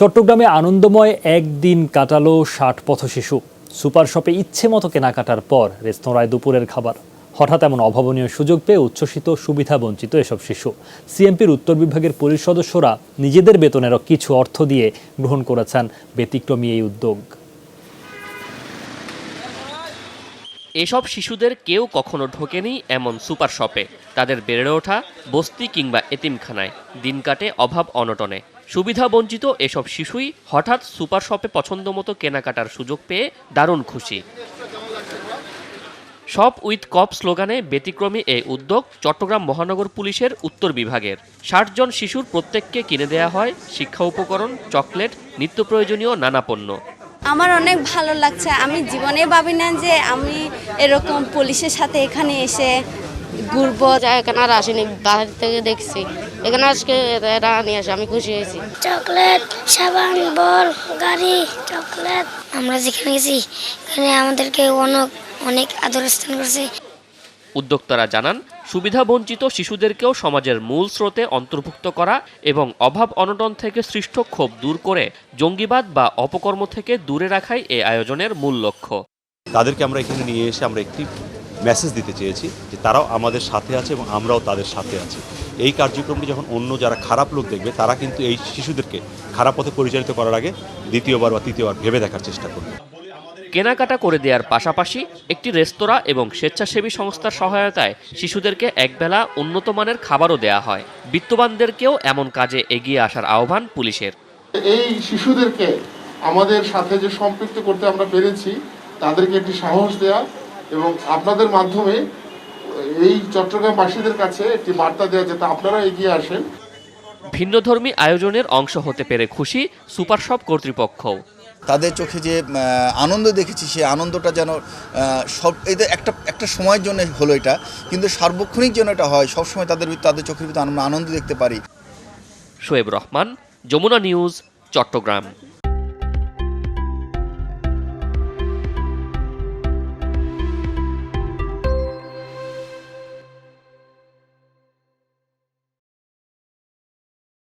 চট্টগ্রামে আনন্দময় একদিন কাটালো ষাট পথশিশু সুপার শপে ইচ্ছে মতো কেনাকাটার পর রেস্তোরাঁয় দুপুরের খাবার। হঠাৎ এমন অভাবনীয় সুযোগ পেয়ে উচ্ছ্বসিত, সুবিধা বঞ্চিত এসব শিশু। সিএমপির উত্তর বিভাগের পুলিশ সদস্যরা নিজেদের বেতনেরও কিছু অর্থ দিয়ে গ্রহণ করেছেন ব্যতিক্রমী এই উদ্যোগ। এসব শিশুদের কেউ কখনো ঢোকেনি এমন সুপার শপে। তাদের বেড়ে ওঠা, বস্তি কিংবা এতিমখানায় দিন কাটে অভাব অনটনে। সুবিধা বঞ্চিত এসব শিশুই হঠাৎ সুপার শপে পছন্দ মতো কেনাকাটার সুযোগ পেয়ে দারুণ খুশি। শপ উইথ কপ স্লোগানে ব্যতিক্রমী এই উদ্যোগ চট্টগ্রাম মহানগর পুলিশের উত্তর বিভাগের। ষাট জন শিশুর প্রত্যেককে কিনে দেয়া হয় শিক্ষা উপকরণ, চকলেট, নিত্য প্রয়োজনীয় নানা পণ্য। আমার অনেক ভালো লাগছে। আমি জীবনে ভাবি না যে আমি এরকম পুলিশের সাথে এখানে এসে ঘুরবো এখানে আর আসেনি বাহির থেকে দেখছি। এখানে আজকে এরা নিয়ে আসে আমি খুশি হয়েছি। চকলেট সাবান বল গাড়ি চকলেট। আমরা যেখানে গেছি এখানে আমাদেরকে অনেক অনেক আদর স্থান করছে। উদ্যোক্তারা জানান সুবিধা বঞ্চিত শিশুদেরকেও সমাজের মূল স্রোতে অন্তর্ভুক্ত করা এবং অভাব অনটন থেকে সৃষ্ট ক্ষোভ দূর করে জঙ্গিবাদ বা অপকর্ম থেকে দূরে রাখাই এ আয়োজনের মূল লক্ষ্য। তাদেরকে আমরা এখানে নিয়ে এসে আমরা একটি মেসেজ দিতে চেয়েছি যে তারাও আমাদের সাথে আছে এবং আমরাও তাদের সাথে আছি। এই কার্যক্রমটি যখন অন্য যারা খারাপ লোক দেখবে তারা কিন্তু এই শিশুদেরকে খারাপ পথে পরিচালিত করার আগে দ্বিতীয়বার বা তৃতীয়বার ভেবে দেখার চেষ্টা করবে। কেনাকাটা করে দেওয়ার পাশাপাশি একটি রেস্তোরাঁ এবং স্বেচ্ছাসেবী সংস্থার সহায়তায় শিশুদেরকে একবেলা উন্নত মানের খাবারও দেয়া হয়। বিত্তবানদেরকেও এমন কাজে এগিয়ে আসার আহ্বান পুলিশের। এই শিশুদেরকে আমাদের সাথে যে সম্পৃক্ত করতে আমরা পেরেছি তাদেরকে একটি সাহস দেয়া এবং আপনাদের মাধ্যমে এই চট্টগ্রামবাসীদের কাছে একটি বার্তা দেওয়া যাতে আপনারা এগিয়ে আসেন। ভিন্নধর্মী আয়োজনের অংশ হতে পেরে খুশি সুপার শপ কর্তৃপক্ষও তাদের চোখে যে আনন্দ দেখেছি সেই আনন্দটা যেন সব এদের একটা একটা সময়ের জন্য হলো এটা কিন্তু সার্বক্ষণিক যেন এটা হয় সবসময় তাদের ভিতর- তাদের চোখের ভিতরে আমরা আনন্দ দেখতে পারি। শোয়েব রহমান যমুনা নিউজ চট্টগ্রাম।